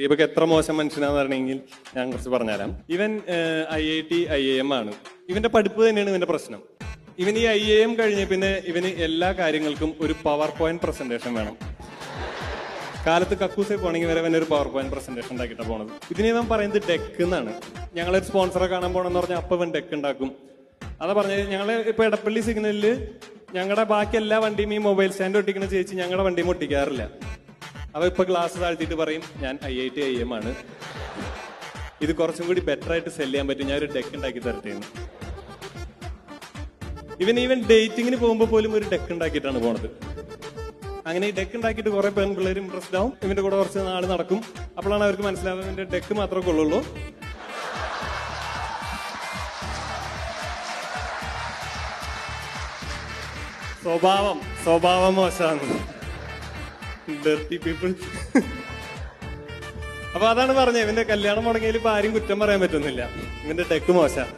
ദീപക് എത്ര മോശം മനുഷ്യനാന്ന് പറഞ്ഞെങ്കിൽ ഞാൻ കുറച്ച് പറഞ്ഞുതരാം. ഇവൻ I I T I A ആണ്. ഇവന്റെ പഠിപ്പ് തന്നെയാണ് ഇവന്റെ പ്രശ്നം. ഇവൻ ഈ ഐ എ കഴിഞ്ഞ പിന്നെ ഇവന് എല്ലാ കാര്യങ്ങൾക്കും ഒരു പവർ പോയിന്റ് പ്രസന്റേഷൻ വേണം. കാലത്ത് കക്കൂസെ പോണെങ്കിൽ വരെ ഒരു പവർ പോയിന്റ് പ്രസന്റേഷൻ ഉണ്ടാക്കിയിട്ടാണ് പോണത്. ഇതിനെ ഞാൻ പറയുന്നത് ഡെക്ക് എന്നാണ്. ഞങ്ങളൊരു സ്പോൺസറെ കാണാൻ പോകണമെന്ന് പറഞ്ഞാൽ അപ്പൊ ഇവൻ ഡെക്ക് ഉണ്ടാക്കും. അതാ പറഞ്ഞത് ഞങ്ങൾ ഇപ്പൊ എടപ്പള്ളി സിഗ്നലിൽ ഞങ്ങളുടെ ബാക്കി എല്ലാ വണ്ടിയും ഈ മൊബൈൽ സ്റ്റാൻഡ് ഒട്ടിക്കുന്ന ചേച്ചി ഞങ്ങളുടെ വണ്ടിയും ഒട്ടിക്കാറില്ല. അവ ഇപ്പൊ ഗ്ലാസ് താഴ്ത്തിയിട്ട് പറയും ഞാൻ I I T I M ആണ്. ഇത് കുറച്ചും കൂടി ബെറ്റർ ആയിട്ട് സെൽ ചെയ്യാൻ പറ്റും. ഞാൻ ഒരു ഡെക്ക് ഉണ്ടാക്കി തരട്ടെ. ഇവൻ ഈവൻ ഡേറ്റിങ്ങിന് പോകുമ്പോൾ പോലും ഒരു ഡെക്ക് ഉണ്ടാക്കിയിട്ടാണ് പോണത്. അങ്ങനെ ഈ ഡെക്ക് ഉണ്ടാക്കിയിട്ട് കുറെ പെൺപിള്ളേർ ഇൻട്രസ്റ്റ് ആവും. ഇവന്റെ കൂടെ കുറച്ച് നാൾ നടക്കും. അപ്പോഴാണ് അവർക്ക് മനസ്സിലാവുന്നത് ഇവന്റെ ഡെക്ക് മാത്രമേ കൊള്ളുള്ളൂ സ്വഭാവം സ്വഭാവം മോശമാണ്. ഡർട്ടി പീപ്പിൾ അപ്പൊ അതാണ് പറഞ്ഞത്. ഇവന്റെ കല്യാണം മുടങ്ങിയതിൽ ഇപ്പൊ ആരും കുറ്റം പറയാൻ പറ്റുന്നില്ല. ഇവന്റെ ടെക്ക് മോശം.